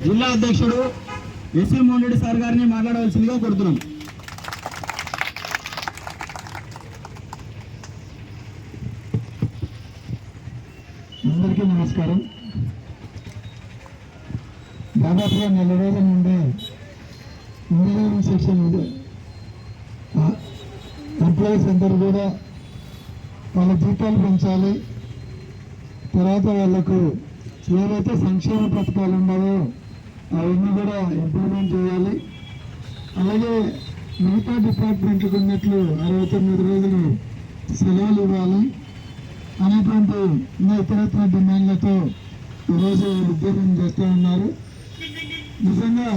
జిల్లా అధ్యక్షుడు S M Mohan sir గారిని మాట్లాడవలసిందిగా కోరుతున్నాం. అందరికీ నమస్కారం. దాదాపుగా నెల రోజుల నుండి ఇంజనీరింగ్ సెక్షన్ ఎంప్లాయీస్ అందరూ కూడా వాళ్ళ జీతాలు పెంచాలి. తర్వాత వాళ్ళకు ఏవైతే సంక్షేమ పథకాలు ఉన్నాయో అవన్నీ కూడా ఇంప్లిమెంట్ చేయాలి. అలాగే మిగతా డిపార్ట్మెంట్లకు ఉన్నట్లు అరవై తొమ్మిది రోజులు సెలవులు ఇవ్వాలి. అనేటువంటి ఇంకా ఇతరత్ర డిమాండ్లతో ఈరోజు ఉద్యోగం చేస్తూ ఉన్నారు. నిజంగా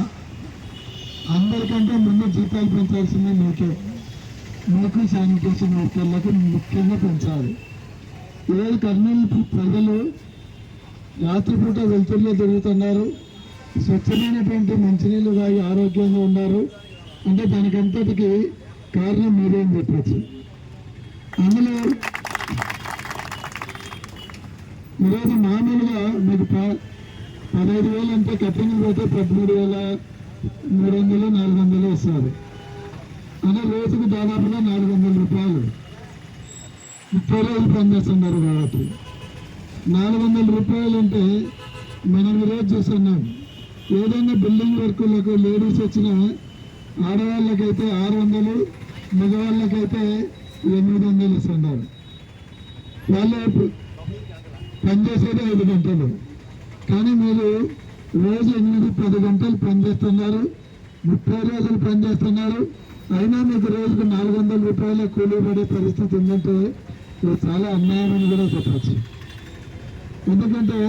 అందరికంటే ముందు జీతాలు పెంచాల్సింది మీకే. మీకు శానిటేషన్ వర్కర్లకు ముఖ్యంగా పెంచాలి. ఈరోజు కర్నూలు ప్రజలు రాత్రిపూట వెలుతురులో తిరుగుతున్నారు. స్వచ్ఛమైనటువంటి మంచినీళ్ళు తాగి ఆరోగ్యంగా ఉన్నారు. అంటే దానికంతటికి కారణం మీరే అని చెప్పచ్చు. అందులో ఈరోజు మామూలుగా మీకు పదహైదు వేలు అంటే కట్టిన పోతే పదమూడు వేల మూడు వందలు నాలుగు వందలు వస్తుంది. అనే రోజుకు దాదాపుగా నాలుగు వందల రూపాయలు. ముప్పై రోజులు పనిచేస్తున్నారు కాబట్టి. నాలుగు వందల రూపాయలు అంటే మనం ఈరోజు చూస్తున్నాం. ఏదైనా బిల్డింగ్ వర్కులకు లేడీస్ వచ్చిన ఆడవాళ్ళకైతే ఆరు వందలు మగవాళ్ళకైతే ఎనిమిది వందలు ఇస్తున్నారు వాళ్ళు పనిచేసేది ఐదు గంటలు. కానీ మీరు రోజు ఎనిమిది పది గంటలు పనిచేస్తున్నారు ముప్పై రోజులు పనిచేస్తున్నారు అయినా మీకు రోజుకు నాలుగు వందల రూపాయల కూలీ పడే పరిస్థితి ఉందంటే ఇది చాలా అన్యాయం అని కూడా చెప్పచ్చు. ఎందుకంటే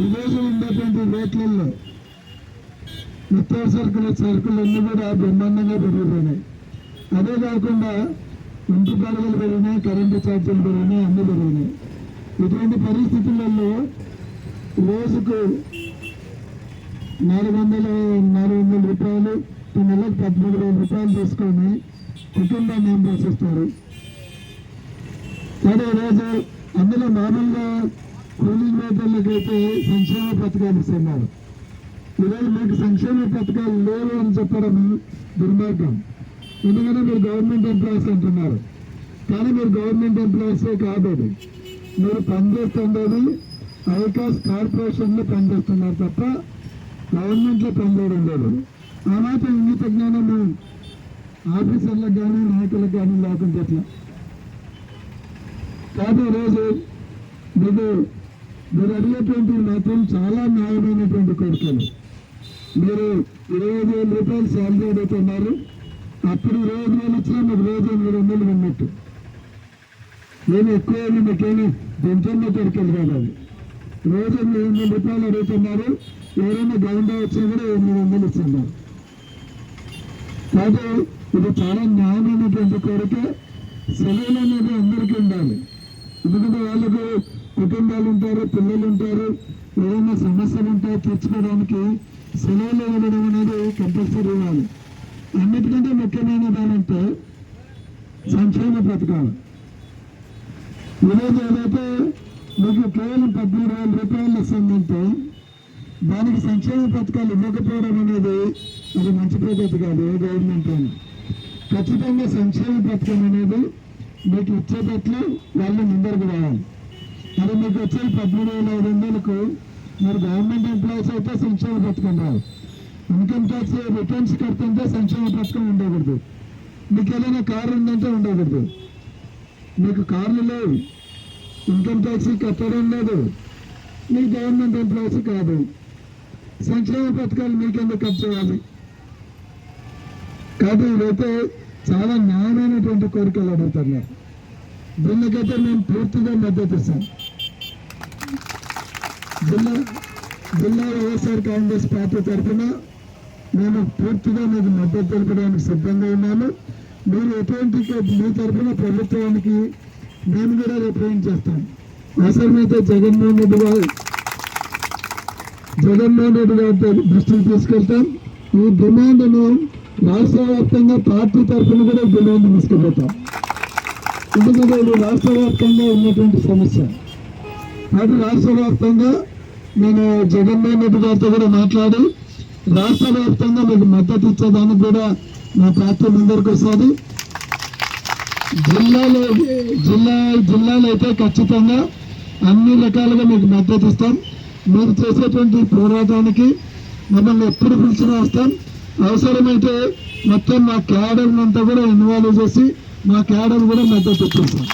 ఈరోజు ఉండేటువంటి రేట్లలో నిత్యావసరకుల సరుకులు అన్నీ కూడా బ్రహ్మాండంగా పెరిగిపోయినాయి. అదే కాకుండా ఇంటి బాడుగలు పెరిగినాయి కరెంటు ఛార్జీలు పెరిగినాయి అన్నీ పెరిగినాయి. ఇటువంటి పరిస్థితులలో రోజుకు నాలుగు వందల నాలుగు వందల రూపాయలు ఈ నెలకు పదమూడు వేల రూపాయలు తీసుకొని కుటుంబాన్ని ఏం పోషిస్తారు కానీ ఈరోజు అందులో మామూలుగా కూలింగ్ రేటర్లకైతే సంక్షేమ పథకాలు ఇస్తున్నారు. ఈరోజు మీకు సంక్షేమ పథకాలు లేవు అని చెప్పడం దుర్మార్గం. ఎందుకంటే మీరు గవర్నమెంట్ ఎంప్లాయీస్ అంటున్నారు. కానీ మీరు గవర్నమెంట్ ఎంప్లాయీసే కాదు అది. మీరు పనిచేస్తుండేది ఐకాస్ కార్పొరేషన్లో పనిచేస్తున్నారు తప్ప గవర్నమెంట్లో పనిచేయడం లేదు. ఆ మాత్రం ఇంగిత జ్ఞానం ఆఫీసర్లకు కానీ నాయకులకు కానీ లేకుండా ఎట్లా? కాదు ఈరోజు మీకు మీరు అడిగేటువంటి మాత్రం చాలా న్యాయమైనటువంటి కోరికలు. మీరు ఇరవై వేల రూపాయలు శాలరీ అడుగుతున్నారు అప్పుడు ఇరవై ఐదు వేలు ఇచ్చినా మీకు రోజు ఎనిమిది వందలు ఉన్నట్టు. నేను ఎక్కువ ఏమి మీకేమి పెంచండి కోరికలు కాదు అది రోజు ఎనిమిది వందల రూపాయలు అడుగుతున్నారు. ఎవరైనా గౌండా వచ్చినా కూడా ఎనిమిది వందలు ఇస్తున్నారు. కాదు ఇది చాలా న్యాయమైనటువంటి కోరిక. సెలవులు అనేది అందరికీ ఉండాలి. ఎందుకంటే వాళ్ళకు కుటుంబాలు ఉంటారు పిల్లలు ఉంటారు ఏదైనా సమస్యలు ఉంటాయి తీర్చుకోవడానికి సెలవులు ఇవ్వడం అనేది కంపల్సరీ ఇవ్వాలి అన్నిటికంటే ముఖ్యమైన దానంటే సంక్షేమ పథకాలు. ఈరోజు ఏదైతే మీకు కేవలం పద్మూడు వేల రూపాయలు ఇస్తుందంటే దానికి సంక్షేమ పథకాలు ఇవ్వకపోవడం అనేది అది మంచి పద్ధతి కాదు ఏ గవర్నమెంట్ అని ఖచ్చితంగా సంక్షేమ పథకం అనేది మీకు ఇచ్చేటట్లు వాళ్ళు ముందరకు రావాలి. మరి మీకు వచ్చే పదమూడు వేల ఐదు వందలకు మీరు గవర్నమెంట్ ఎంప్లాయీస్ అయితే సంక్షేమ పథకం రావు ఇన్కమ్ ట్యాక్స్ రిటర్న్స్ కడుతుంటే సంక్షేమ పథకం ఉండకూడదు. మీకు ఏదైనా కారు ఉందంటే ఉండకూడదు. మీకు కార్లు లేవు. ఇన్కమ్ ట్యాక్స్ కట్టడం లేదు. మీ గవర్నమెంట్ ఎంప్లాయీస్ కాదు. సంక్షేమ పథకాలు మీకెందుకు ఖర్చు చేయాలి? కాబట్టి ఇదైతే చాలా న్యాయమైనటువంటి కోరికలు అడుగుతున్నారు దీనికైతే మేము పూర్తిగా మద్దతు ఇస్తాం. జిల్లా జిల్లా వైఎస్ఆర్ కాంగ్రెస్ పార్టీ తరఫున మేము పూర్తిగా మీకు మద్దతు తెలపడానికి సిద్ధంగా ఉన్నాము. మీరు ఎటువంటి మీ తరఫున ప్రభుత్వానికి మేము కూడా రిప్రజెంట్ చేస్తాం. అవసరమైతే జగన్మోహన్ రెడ్డి గారు జగన్మోహన్ రెడ్డి గారితో దృష్టికి తీసుకెళ్తాం. ఈ డిమాండ్ను రాష్ట్ర వ్యాప్తంగా పార్టీ తరఫున కూడా డిమాండ్ తీసుకుపోతాం. ఎందుకంటే ఇది రాష్ట్ర వ్యాప్తంగా ఉన్నటువంటి సమస్య. కాబట్టి రాష్ట్ర వ్యాప్తంగా నేను జగన్మోహన్ రెడ్డి గారితో కూడా మాట్లాడి రాష్ట్ర వ్యాప్తంగా మీకు మద్దతు ఇచ్చేదానికి కూడా నా పార్టీ ముందరికి వస్తుంది. జిల్లాలో జిల్లా జిల్లాలో అయితే ఖచ్చితంగా అన్ని రకాలుగా మీకు మద్దతు ఇస్తాం. మీరు చేసేటువంటి పోరాటానికి మమ్మల్ని ఎప్పుడు పిలిచినా వస్తాం. అవసరమైతే మొత్తం మా క్యాడర్ అంతా కూడా ఇన్వాల్వ్ చేసి మా క్యాడర్ కూడా మద్దతు ఇప్పిస్తాం.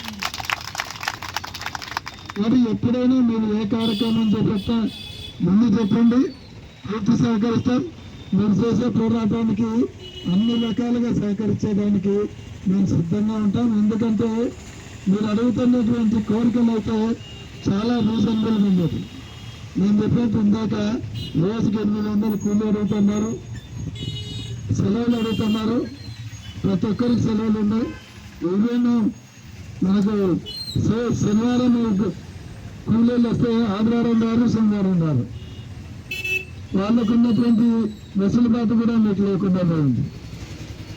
మరి ఎప్పుడైనా మీరు ఏ కార్యక్రమం చేపట్టా ముందు చెప్పండి. పూర్తి సహకరిస్తాం. మీరు చేసే పోరాటానికి అన్ని రకాలుగా సహకరించేదానికి మేము సిద్ధంగా ఉంటాం. ఎందుకంటే మీరు అడుగుతున్నటువంటి కోరికలు అయితే చాలా రీజనబుల్ ఉన్నది నేను చెప్పినట్టు ఇందాక రోజుకి ఎనిమిది వందలు కూలీ అడుగుతున్నారు. సెలవులు అడుగుతున్నారు. ప్రతి ఒక్కరికి సెలవులు ఉన్నాయి. ఈవెన్ మనకు సో శనివారం కూలీలు వస్తే ఆదివారం రారు శనివారం రారు. వాళ్ళకు ఉన్నటువంటి వెసులుబాటు కూడా మీకు లేకుండా పోయింది.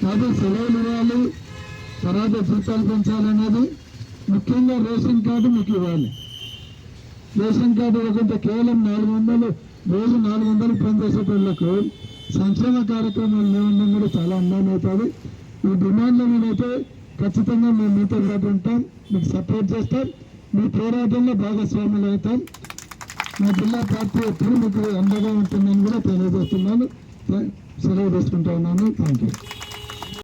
కాబట్టి సెలవులు ఇవ్వాలి తర్వాత జీతాలు పెంచాలనేది ముఖ్యంగా రేషన్ కార్డు మీకు ఇవ్వాలి. రేషన్ కార్డు ఇవ్వకుంటే కేవలం నాలుగు వందలు రోజు నాలుగు వందలు పనిచేసేటోళ్ళకు సంక్షేమ కార్యక్రమాలు లేవడం కూడా చాలా అన్యాయం అవుతుంది. ఈ డిమాండ్ల అయితే ఖచ్చితంగా మేము మీతో పాటు ఉంటాం. మీకు సపోర్ట్ చేస్తాం. మీ పోరాటంలో భాగస్వాములు అవుతాం. మా జిల్లా పార్టీ ఎప్పుడు మీకు అండగా ఉంటుందని కూడా తెలియజేస్తున్నాను. సెలవు తీసుకుంటా ఉన్నాను. Thank you